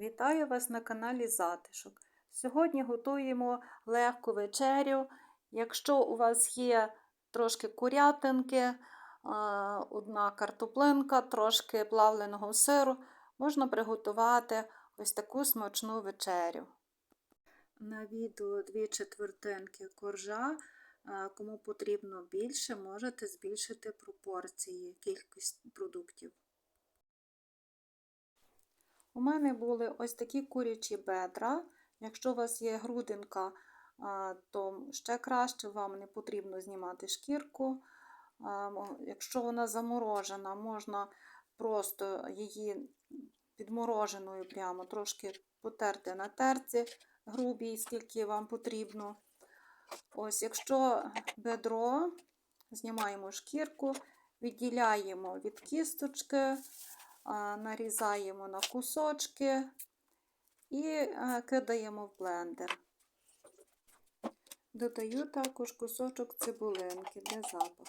Вітаю вас на каналі Затишок. Сьогодні готуємо легку вечерю. Якщо у вас є трошки курятинки, одна картоплинка, трошки плавленого сиру, можна приготувати ось таку смачну вечерю. На відео дві четвертинки коржа. Кому потрібно більше, можете збільшити пропорції, кількість продуктів. У мене були ось такі курячі бедра. Якщо у вас є грудинка, то ще краще, вам не потрібно знімати шкірку. Якщо вона заморожена, можна просто її підмороженою прямо трошки потерти на терці грубій, скільки вам потрібно. Ось, якщо бедро, знімаємо шкірку, відділяємо від кісточки, нарізаємо на кусочки і кидаємо в блендер. Додаю також кусочок цибулинки для запаху.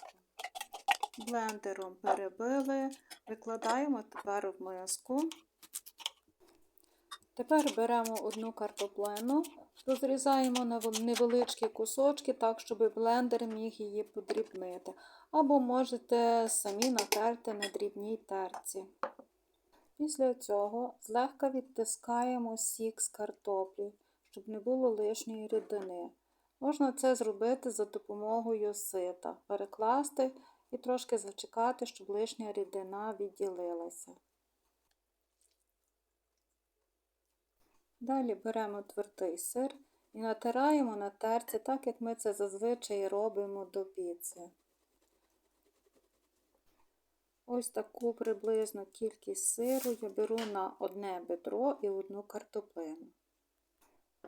Блендером перебили, викладаємо тепер в миску. Тепер беремо одну картоплину, розрізаємо на невеличкі кусочки, так, щоб блендер міг її подрібнити. Або можете самі натерти на дрібній терці. Після цього злегка відтискаємо сік з картоплі, щоб не було лишньої рідини. Можна це зробити за допомогою сита, перекласти і трошки зачекати, щоб лишня рідина відділилася. Далі беремо твердий сир і натираємо на терці, так як ми це зазвичай робимо до піци. Ось таку приблизну кількість сиру я беру на одне бедро і одну картоплину.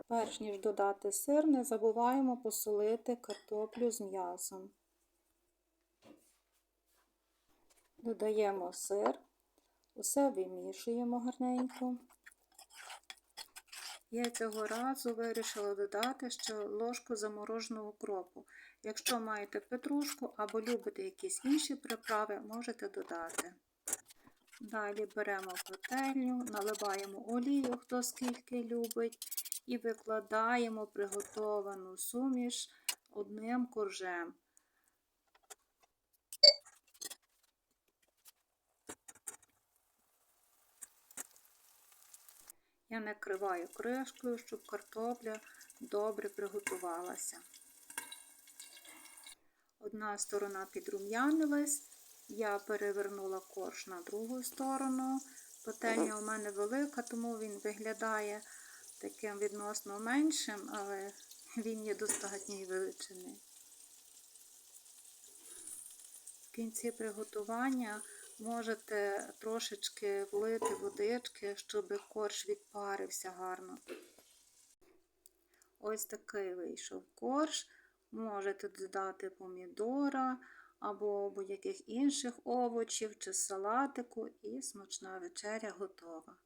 Перш ніж додати сир, не забуваємо посолити картоплю з м'ясом. Додаємо сир, усе вимішуємо гарненько. Я цього разу вирішила додати ще ложку замороженого кропу. Якщо маєте петрушку або любите якісь інші приправи, можете додати. Далі беремо пательню, наливаємо олію, хто скільки любить, і викладаємо приготовану суміш одним коржем. Я накриваю кришкою, щоб картопля добре приготувалася. Одна сторона підрум'янилась, я перевернула корж на другу сторону. Пательня у мене велика, тому він виглядає таким відносно меншим, але він є достатньої величини. В кінці приготування можете трошечки влити водички, щоб корж відпарився гарно. Ось такий вийшов корж. Можете додати помідора або будь-яких інших овочів чи салатику, і смачна вечеря готова.